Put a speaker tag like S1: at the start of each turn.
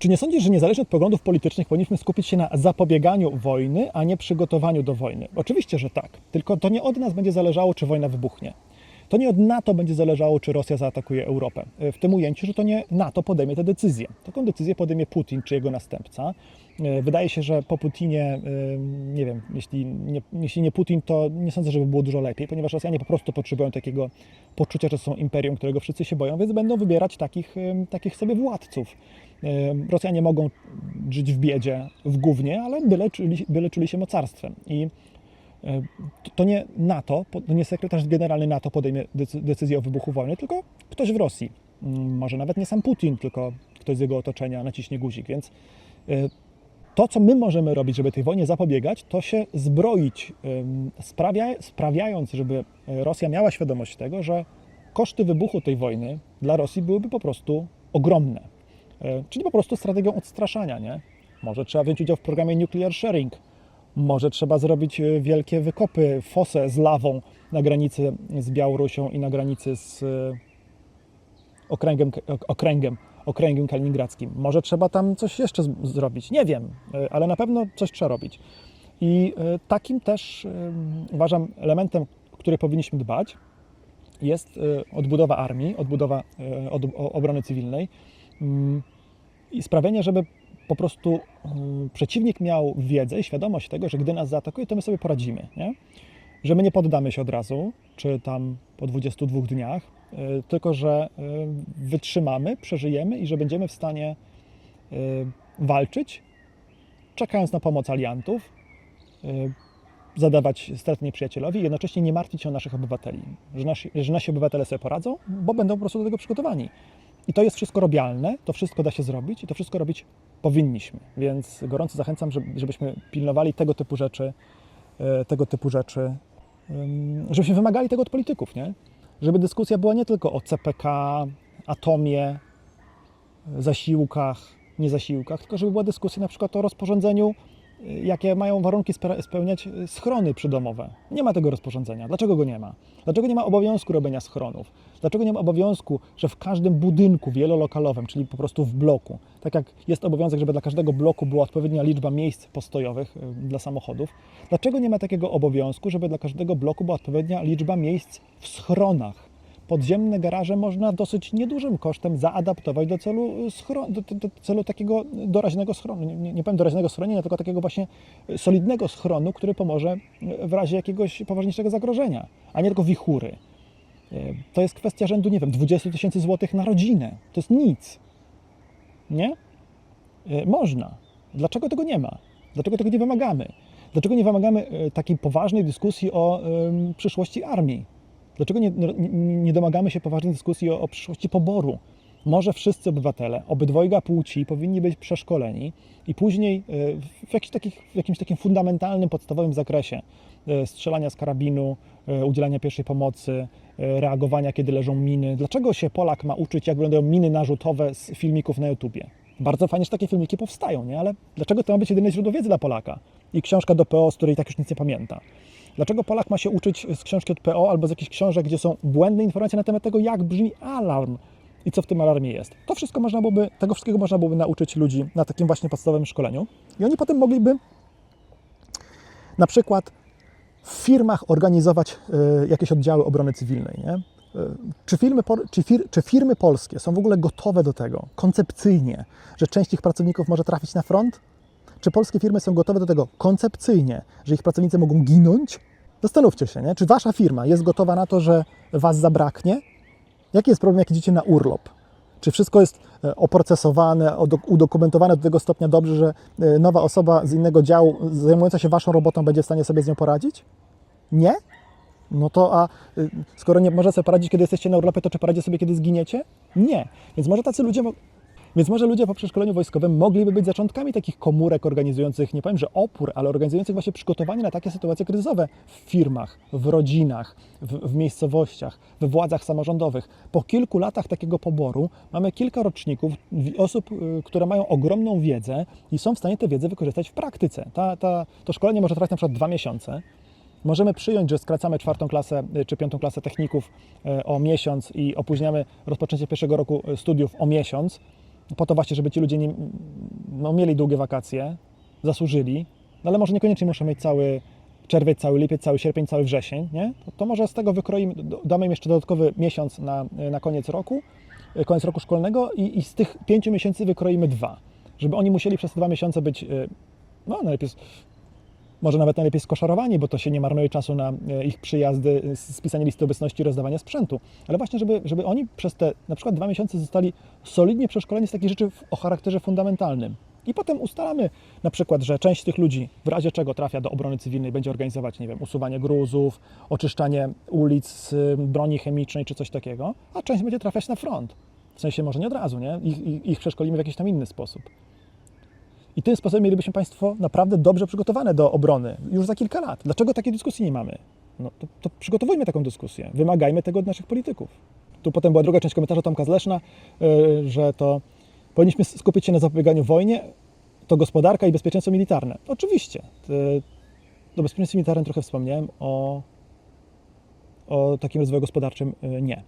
S1: Czy nie sądzisz, że niezależnie od poglądów politycznych powinniśmy skupić się na zapobieganiu wojny, a nie przygotowaniu do wojny? Oczywiście, że tak. Tylko to nie od nas będzie zależało, czy wojna wybuchnie. To nie od NATO będzie zależało, czy Rosja zaatakuje Europę. W tym ujęciu, że to nie NATO podejmie tę decyzję. Taką decyzję podejmie Putin czy jego następca. E, Wydaje się, że po Putinie, e, nie wiem, jeśli nie, jeśli nie Putin, to nie sądzę, żeby było dużo lepiej, ponieważ Rosjanie po prostu potrzebują takiego poczucia, że są imperium, którego wszyscy się boją, więc będą wybierać takich, e, takich sobie władców. Rosjanie mogą żyć w biedzie, w gównie, ale byle czuli, byle czuli się mocarstwem. I e, to- nie NATO, to nie sekretarz generalny NATO podejmie decy- decyzję o wybuchu wojny, tylko ktoś w Rosji. Mm, Może nawet nie sam Putin, tylko ktoś z jego otoczenia naciśnie guzik. Więc e, to, co my możemy robić, żeby tej wojnie zapobiegać, to się zbroić, sprawia, sprawiając, żeby e, Rosja miała świadomość tego, że koszty wybuchu tej wojny dla Rosji byłyby po prostu ogromne. E, Czyli po prostu strategią odstraszania, nie? Może trzeba wziąć udział w programie Nuclear Sharing, może trzeba zrobić e, wielkie wykopy, fosę z lawą na granicy z Białorusią i na granicy z e, okręgiem, okręgiem, okręgiem kaliningradzkim. Może trzeba tam coś jeszcze zrobić, nie wiem, ale na pewno coś trzeba robić. I takim też uważam elementem, który powinniśmy dbać, jest odbudowa armii, odbudowa obrony cywilnej mm, i sprawienie, żeby po prostu mm, przeciwnik miał wiedzę i świadomość tego, że gdy nas zaatakuje, to my sobie poradzimy, nie? że my nie poddamy się od razu, czy tam po 22 dniach, y, tylko że y, wytrzymamy, przeżyjemy i że będziemy w stanie walczyć, czekając na pomoc aliantów, zadawać straty nieprzyjacielowi i jednocześnie nie martwić się o naszych obywateli, że nasi, że nasi obywatele sobie poradzą, bo będą po prostu do tego przygotowani. I to jest wszystko robialne, to wszystko da się zrobić i to wszystko robić powinniśmy. Więc gorąco zachęcam, żeby- żebyśmy pilnowali tego typu rzeczy, e, tego typu rzeczy, żebyśmy wymagali tego od polityków, nie? Żeby dyskusja była nie tylko o CPK, atomie, zasiłkach, niezasiłkach, tylko żeby była dyskusja na przykład o rozporządzeniu, jakie mają warunki spełniać y, schrony przydomowe. Nie ma tego rozporządzenia. Dlaczego go nie ma? Dlaczego nie ma obowiązku robienia schronów? Dlaczego nie ma obowiązku, że w każdym budynku wielolokalowym, czyli po prostu w bloku, tak jak jest obowiązek, żeby dla każdego bloku była odpowiednia liczba miejsc postojowych y, dla samochodów, dlaczego nie ma takiego obowiązku, żeby dla każdego bloku była odpowiednia liczba miejsc w schronach? Podziemne garaże można dosyć niedużym kosztem zaadaptować do celu, schro- do, do, do celu takiego doraźnego schronu. Nie, nie powiem doraźnego schronienia, tylko takiego właśnie solidnego schronu, który pomoże w razie jakiegoś poważniejszego zagrożenia, a nie tylko wichury. E, To jest kwestia rzędu, nie wiem, 20 tysięcy złotych na rodzinę. To jest nic. Nie? E, Można. Dlaczego tego nie ma? Dlaczego tego nie wymagamy? Dlaczego nie wymagamy e, takiej poważnej dyskusji o przyszłości armii? Dlaczego nie, nie, nie domagamy się poważnej dyskusji o, o przyszłości poboru? Może wszyscy obywatele, obydwojga płci powinni być przeszkoleni i później e, w, takich, w jakimś takim fundamentalnym, podstawowym zakresie e, strzelania z karabinu, e, udzielania pierwszej pomocy, reagowania, kiedy leżą miny. Dlaczego się Polak ma uczyć, jak wyglądają miny narzutowe z filmików na YouTubie? Bardzo fajnie, że takie filmiki powstają, nie? ale dlaczego to ma być jedyne źródło wiedzy dla Polaka? I książka do PO, z której tak już nic nie pamięta. Dlaczego Polak ma się uczyć z książki od PO albo z jakichś książek, gdzie są błędne informacje na temat tego, jak brzmi alarm i co w tym alarmie jest? To wszystko można byłoby, tego wszystkiego można byłoby nauczyć ludzi na takim właśnie podstawowym szkoleniu i oni potem mogliby na przykład w firmach organizować e, jakieś oddziały obrony cywilnej. Nie? E, Czy, firmy, czy, fir, czy firmy polskie są w ogóle gotowe do tego koncepcyjnie, że część ich pracowników może trafić na front? Czy polskie firmy są gotowe do tego koncepcyjnie, że ich pracownicy mogą ginąć? Zastanówcie się, nie? czy wasza firma jest gotowa na to, że was zabraknie? Jaki jest problem, jak idziecie na urlop? Czy wszystko jest e, oprocesowane, udokumentowane do tego stopnia dobrze, że e, nowa osoba z innego działu zajmująca się waszą robotą będzie w stanie sobie z nią poradzić? Nie? No to a y, skoro nie może sobie poradzić, kiedy jesteście na urlopie, to czy poradzi sobie, kiedy zginiecie? Nie. Więc może tacy ludzie. Więc może ludzie po przeszkoleniu wojskowym mogliby być zaczątkami takich komórek organizujących, nie powiem, że opór, ale organizujących właśnie przygotowanie na takie sytuacje kryzysowe w firmach, w rodzinach, w, w miejscowościach, we władzach samorządowych. Po kilku latach takiego poboru mamy kilka roczników osób, y, które mają ogromną wiedzę i są w stanie tę wiedzę wykorzystać w praktyce. Ta, ta, to szkolenie może trwać na przykład dwa miesiące. Możemy przyjąć, że skracamy czwartą klasę y, czy piątą klasę techników y, o miesiąc i opóźniamy rozpoczęcie pierwszego roku studiów o miesiąc. Po to właśnie, żeby ci ludzie nie, no, mieli długie wakacje, zasłużyli, no ale może niekoniecznie muszą mieć cały czerwiec, cały lipiec, cały sierpień, cały wrzesień, nie? To, to może z tego wykroimy, damy im jeszcze dodatkowy miesiąc na, na koniec roku, y, koniec roku szkolnego i, i z tych pięciu miesięcy wykroimy dwa, żeby oni musieli przez te dwa miesiące być, y, no najlepiej, może nawet najlepiej skoszarowani, bo to się nie marnuje czasu na y, ich przyjazdy, y, spisanie listy obecności rozdawanie sprzętu, ale właśnie, żeby, żeby oni przez te na przykład dwa miesiące zostali solidnie przeszkoleni z takich rzeczy o charakterze fundamentalnym. I potem ustalamy na przykład, że część tych ludzi w razie czego trafia do obrony cywilnej, będzie organizować, nie wiem, usuwanie gruzów, oczyszczanie ulic z broni chemicznej czy coś takiego, a część będzie trafiać na front. W sensie może nie od razu, nie? Ich, ich, ich przeszkolimy w jakiś tam inny sposób. I tym sposobem mielibyśmy Państwo naprawdę dobrze przygotowane do obrony już za kilka lat. Dlaczego takiej dyskusji nie mamy? No to, to przygotowujmy taką dyskusję, wymagajmy tego od naszych polityków. Tu potem była druga część komentarza Tomka Zleszna, yy, że to powinniśmy skupić się na zapobieganiu wojnie, to gospodarka i bezpieczeństwo militarne. Oczywiście. Do bezpieczeństwa militarnym trochę wspomniałem, o, o takim rozwoju gospodarczym yy, nie.